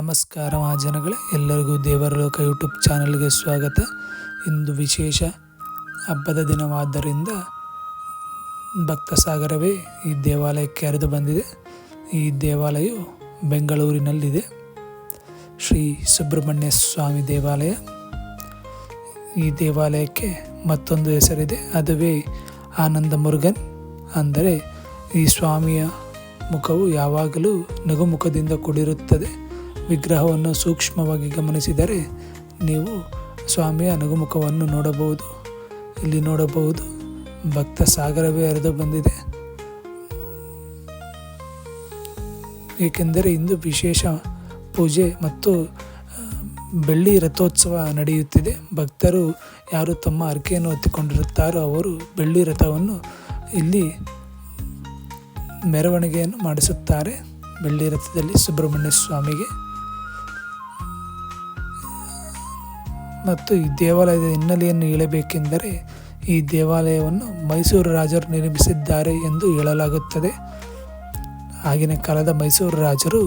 ನಮಸ್ಕಾರ ಮಹಾಜನಗಳೇ ಎಲ್ಲರಿಗೂ ದೇವರ ಲೋಕ ಯೂಟ್ಯೂಬ್ ಚಾನಲ್ಗೆ ಸ್ವಾಗತ. ಇಂದು ವಿಶೇಷ ಹಬ್ಬದ ದಿನವಾದ್ದರಿಂದ ಭಕ್ತ ಸಾಗರವೇ ಈ ದೇವಾಲಯಕ್ಕೆ ಹರಿದು ಬಂದಿದೆ. ಈ ದೇವಾಲಯವು ಬೆಂಗಳೂರಿನಲ್ಲಿದೆ. ಶ್ರೀ ಸುಬ್ರಹ್ಮಣ್ಯ ಸ್ವಾಮಿ ದೇವಾಲಯ. ಈ ದೇವಾಲಯಕ್ಕೆ ಮತ್ತೊಂದು ಹೆಸರಿದೆ, ಅದುವೇ ಆನಂದ ಮುರುಗನ್ ಅಂದರೆ ಈ ಸ್ವಾಮಿಯ ಮುಖವು ಯಾವಾಗಲೂ ನಗುಮುಖದಿಂದ ಕೂಡಿರುತ್ತದೆ. ವಿಗ್ರಹವನ್ನು ಸೂಕ್ಷ್ಮವಾಗಿ ಗಮನಿಸಿದರೆ ನೀವು ಸ್ವಾಮಿಯ ನಗುಮುಖವನ್ನು ನೋಡಬಹುದು. ಇಲ್ಲಿ ನೋಡಬಹುದು ಭಕ್ತ ಸಾಗರವೇ ಹರಿದು ಬಂದಿದೆ. ಏಕೆಂದರೆ ಇಂದು ವಿಶೇಷ ಪೂಜೆ ಮತ್ತು ಬೆಳ್ಳಿ ರಥೋತ್ಸವ ನಡೆಯುತ್ತಿದೆ. ಭಕ್ತರು ಯಾರು ತಮ್ಮ ಅರ್ಕೆಯನ್ನು ಹೊತ್ತಿಕೊಂಡಿರುತ್ತಾರೋ ಅವರು ಬೆಳ್ಳಿ ರಥವನ್ನು ಇಲ್ಲಿ ಮೆರವಣಿಗೆಯನ್ನು ಮಾಡಿಸುತ್ತಾರೆ. ಬೆಳ್ಳಿ ರಥದಲ್ಲಿ ಸುಬ್ರಹ್ಮಣ್ಯ ಸ್ವಾಮಿಗೆ. ಮತ್ತು ಈ ದೇವಾಲಯದ ಹಿನ್ನೆಲೆಯನ್ನು ಹೇಳಬೇಕೆಂದರೆ ಈ ದೇವಾಲಯವನ್ನು ಮೈಸೂರು ರಾಜರು ನಿರ್ಮಿಸಿದ್ದಾರೆ ಎಂದು ಹೇಳಲಾಗುತ್ತದೆ. ಆಗಿನ ಕಾಲದ ಮೈಸೂರು ರಾಜರು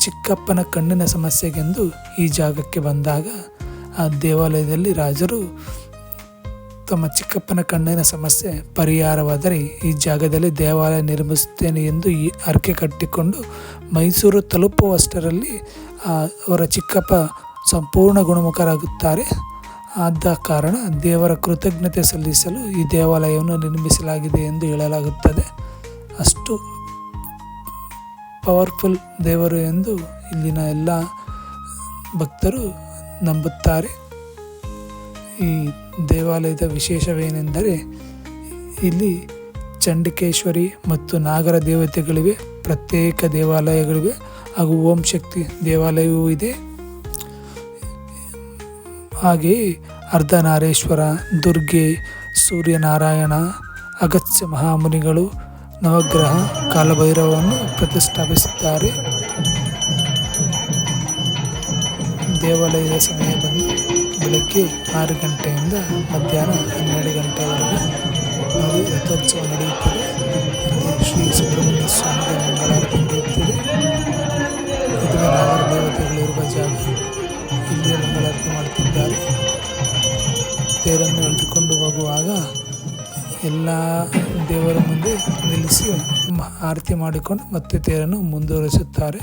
ಚಿಕ್ಕಪ್ಪನ ಕಣ್ಣಿನ ಸಮಸ್ಯೆಗೆಂದು ಈ ಜಾಗಕ್ಕೆ ಬಂದಾಗ ಆ ದೇವಾಲಯದಲ್ಲಿ ರಾಜರು ತಮ್ಮ ಚಿಕ್ಕಪ್ಪನ ಕಣ್ಣಿನ ಸಮಸ್ಯೆ ಪರಿಹಾರವಾದರೆ ಈ ಜಾಗದಲ್ಲಿ ದೇವಾಲಯ ನಿರ್ಮಿಸುತ್ತೇನೆ ಎಂದು ಈ ಹರಕೆ ಕಟ್ಟಿಕೊಂಡು ಮೈಸೂರು ತಲುಪುವಷ್ಟರಲ್ಲಿ ಅವರ ಚಿಕ್ಕಪ್ಪ ಸಂಪೂರ್ಣ ಗುಣಮುಖರಾಗುತ್ತಾರೆ. ಆದ ಕಾರಣ ದೇವರ ಕೃತಜ್ಞತೆ ಸಲ್ಲಿಸಲು ಈ ದೇವಾಲಯವನ್ನು ನಿರ್ಮಿಸಲಾಗಿದೆ ಎಂದು ಹೇಳಲಾಗುತ್ತದೆ. ಅಷ್ಟು ಪವರ್ಫುಲ್ ದೇವರು ಎಂದು ಇಲ್ಲಿನ ಎಲ್ಲ ಭಕ್ತರು ನಂಬುತ್ತಾರೆ. ಈ ದೇವಾಲಯದ ವಿಶೇಷವೇನೆಂದರೆ ಇಲ್ಲಿ ಚಂಡಿಕೇಶ್ವರಿ ಮತ್ತು ನಾಗರ ದೇವತೆಗಳಿವೆ, ಪ್ರತ್ಯೇಕ ದೇವಾಲಯಗಳಿವೆ ಹಾಗೂ ಓಂ ಶಕ್ತಿ ದೇವಾಲಯವೂ ಇದೆ. ಹಾಗೆಯೇ ಅರ್ಧನಾರೇಶ್ವರ, ದುರ್ಗೆ, ಸೂರ್ಯನಾರಾಯಣ, ಅಗತ್ಯ ಮಹಾಮುನಿಗಳು ನವಗ್ರಹ ಕಾಲಭೈರವವನ್ನು ಪ್ರತಿಷ್ಠಾಪಿಸುತ್ತಾರೆ ದೇವಾಲಯದ ಸಮಯ ಬಂದು ಬೆಳಗ್ಗೆ ಆರು ಗಂಟೆಯಿಂದ ಮಧ್ಯಾಹ್ನ ಹನ್ನೆರಡು ಗಂಟೆವರೆಗೆ ನಾವು ರಥೋತ್ಸವ ತೇರನ್ನು ಎಳೆದುಕೊಂಡು ಹೋಗುವಾಗ ಎಲ್ಲ ದೇವರ ಮುಂದೆ ನಿಲ್ಲಿಸಿ ಆರತಿ ಮಾಡಿಕೊಂಡು ಮತ್ತೆ ತೇರನ್ನು ಮುಂದುವರಿಸುತ್ತಾರೆ.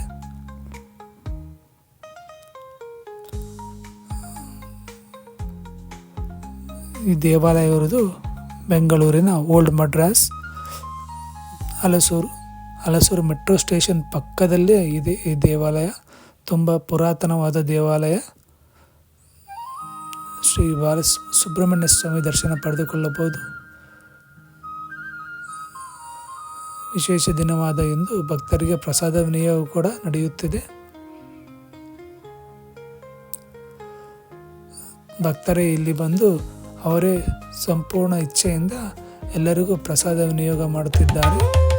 ಈ ದೇವಾಲಯ ಇರೋದು ಬೆಂಗಳೂರಿನ old Madras, Halasuru Halasuru metro station ಪಕ್ಕದಲ್ಲೇ ಇದೆ ಈ ದೇವಾಲಯ. ತುಂಬ ಪುರಾತನವಾದ ದೇವಾಲಯ. ಶ್ರೀ ಬಾಲ ಸುಬ್ರಹ್ಮಣ್ಯ ಸ್ವಾಮಿ ದರ್ಶನ ಪಡೆದುಕೊಳ್ಳಬಹುದು. ವಿಶೇಷ ದಿನವಾದ ಎಂದು ಭಕ್ತರಿಗೆ ಪ್ರಸಾದ ವಿನಿಯೋಗ ಕೂಡ ನಡೆಯುತ್ತಿದೆ. ಭಕ್ತರೇ, ಇಲ್ಲಿ ಬಂದು ಅವರೇ ಸಂಪೂರ್ಣ ಇಚ್ಛೆಯಿಂದ ಎಲ್ಲರಿಗೂ ಪ್ರಸಾದ ವಿನಿಯೋಗ ಮಾಡುತ್ತಿದ್ದಾರೆ.